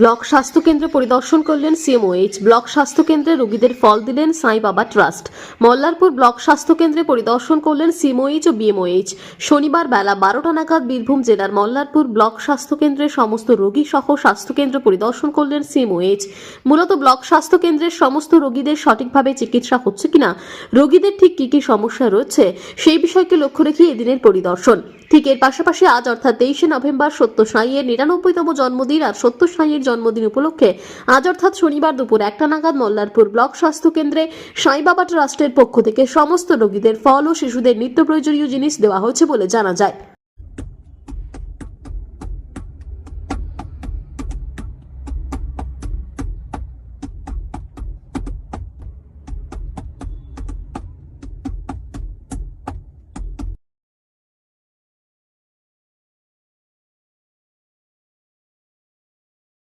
Block স্বাস্থ্য কেন্দ্র পরিদর্শন করলেন সিএমওএইচ ব্লক স্বাস্থ্য কেন্দ্রে রোগীদের ফল দিলেন সাই বাবা ট্রাস্ট। মল্লারপুর ব্লক স্বাস্থ্য কেন্দ্রে পরিদর্শন করলেন সিএমওএইচ ও বিএমওএইচ শনিবার বেলা বারোটা নাগাদ বীরভূম জেলার মল্লারপুর ব্লক স্বাস্থ্য কেন্দ্রের সমস্ত রোগী সহ স্বাস্থ্য কেন্দ্র পরিদর্শন করলেন সিএমওএইচ মূলত ব্লক স্বাস্থ্য কেন্দ্রের সমস্ত রোগীদের সঠিকভাবে চিকিৎসা হচ্ছে কিনা, রোগীদের ঠিক কি কি সমস্যা রয়েছে, সেই বিষয়কে লক্ষ্য রেখে এদিনের পরিদর্শন। ঠিক এর পাশাপাশি আজ অর্থাৎ তেইশে নভেম্বর সত্য সাঁইয়ের নিরানব্বইতম জন্মদিন আর সত্য সাঁইয়ের জন্মদিন উপলক্ষে আজ অর্থাৎ শনিবার দুপুর একটা নাগাদ মল্লারপুর ব্লক স্বাস্থ্য কেন্দ্রে সাঁই বাবা ট্রাস্টের পক্ষ থেকে সমস্ত রোগীদের ফল ও শিশুদের নিত্য প্রয়োজনীয় জিনিস দেওয়া হয়েছে বলে জানা যায়।